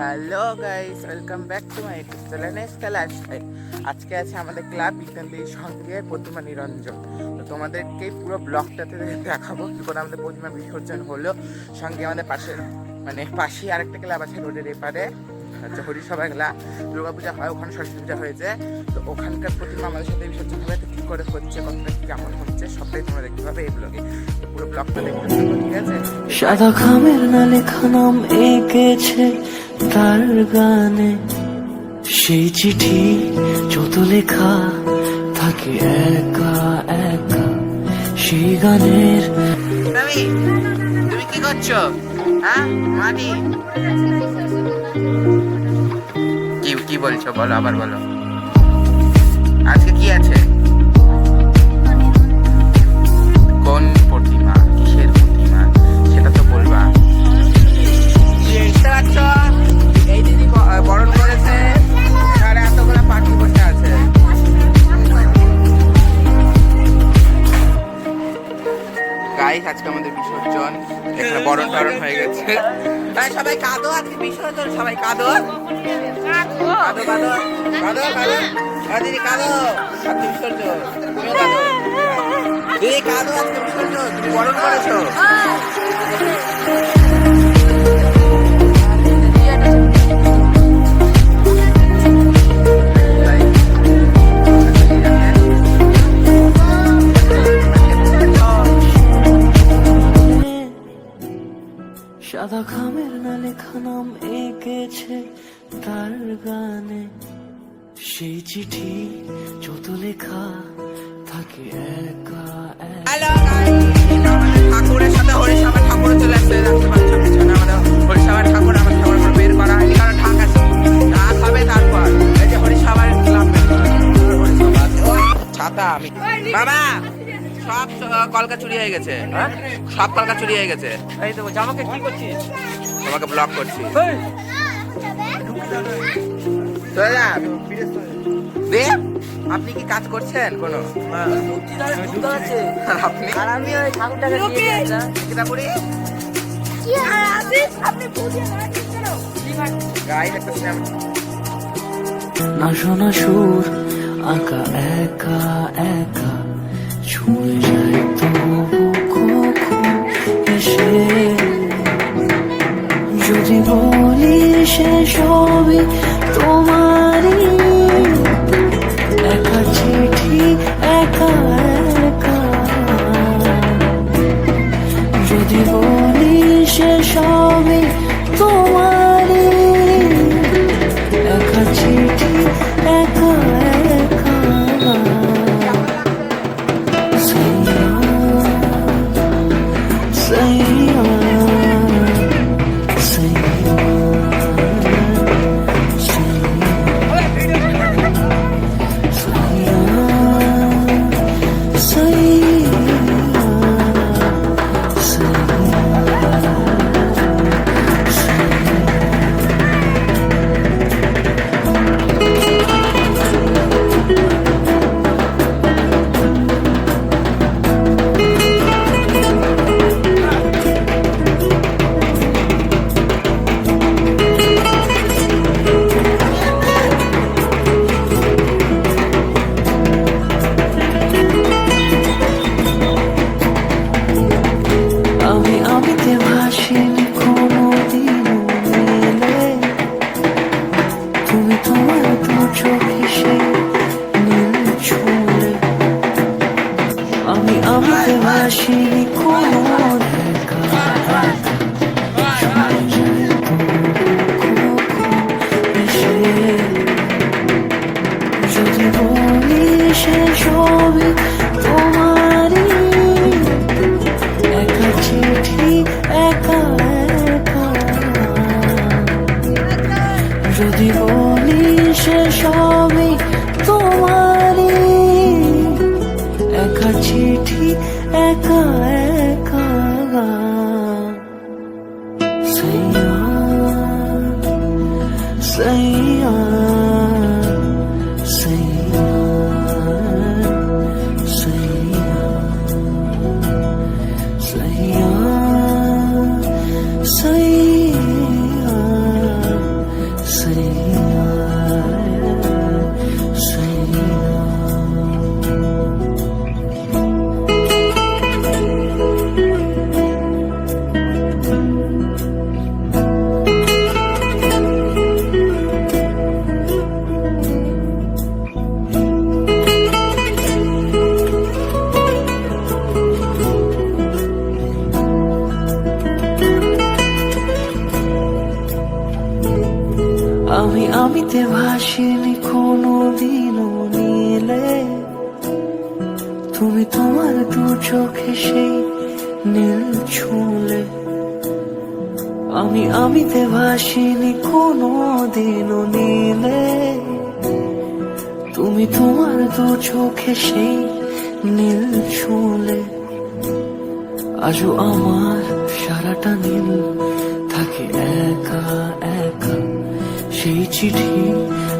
Hello guys, welcome back to my YouTube channel এসকা আজকে আছে আমাদের ক্লাব বিজ্ঞানদের সঙ্গে প্রতিমা নিরঞ্জন। তো তোমাদেরকে পুরো ব্লগটাতে দেখাবো কি করে আমাদের প্রতিমা বিসর্জন হলো। সঙ্গে আমাদের পাশের মানে পাশেই আরেকটা ক্লাব আছে, রোডের এপারে। হচ্ছে হরিসভা খেলা দুর্গা পূজা হয় ওখানে সরস্বতী পূজা হয়েছে। তো ওখানকার প্রতিমা আমাদের সাথে বিসর্জন হবে তো কী করে হচ্ছে কতটা কেমন হচ্ছে সবটাই তোমরা দেখতে পাবে এই ব্লগে পুরো ব্লগটা দেখতে থাকো ঠিক আছে? সাদা খামের না লেখা নাম এঁকেছে তার গানে। সেই চিঠি যত লেখা থাকে একা একা সেই গানের তুমি কি করছ? হ্যাঁ মাটি? কি বলছো? বলো আবার বলো। আজকে কি আছে? কোন প্রতিমা? কিসের প্রতিমা? সেটা তো বলবা। দেখতে পাচ্ছ এই দিদি বরণ করেছে। এখানে এতগুলো পাখি বসে আছে। আজকে আমাদের বিসর্জন। এখানে বরণ টরণ হয়ে গেছে। তাই সবাই কাঁদো, আজকে বিসর্জন সবাই কাঁদো। কাঁদো কাঁদো কাঁদো কাঁদো। আর দিদি কাঁদো, আজকে বিসর্জন তুমিও কাঁদো। দিদি কাঁদো, আজকে বিসর্জন তুমি বরণ করেছ। সাদা খামের না লেখা নাম এঁকেছে তার গানে। সেই চিঠি যত লেখা থাকে একা ঠাকুরের ঠাকুর ঠাকুর আমার ঠাকুর ছাতা আমি। বাবা! সব কলকা চুরি হয়ে গেছে সব কলকা চুরি হয়ে গেছে। এই তো জামাকে কি করছিস? তোমাকে ব্লক করছি। দে আপনি কি কাজ করছেন কোনো? আপনি? আর আমি ওই ঠাকুরটাকে দিয়ে দিয়েছিলাম কিনা করি? গাইড একটা সিনেমা না শোনা সুর আঁকা একা একা। ছুঁয়ে যায় আমি যায় তবু যদি বলি সে সবই তোমারই একা চিঠি একা একা যদি সৈয়া সে আমিতে ভাসিনি কোনো দিনও নীলে। তুমি তোমার দু চোখে সেই নীল ছুলে। আমি আমিতে ভাসিনি কোনো দিনও নিলে। তুমি তোমার দু চোখে সেই নীল ছুলে। আজও আমার সারাটা নীল থাকে একা একা। সেই চিঠি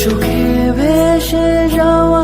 চোখে ভেসে যাওয়া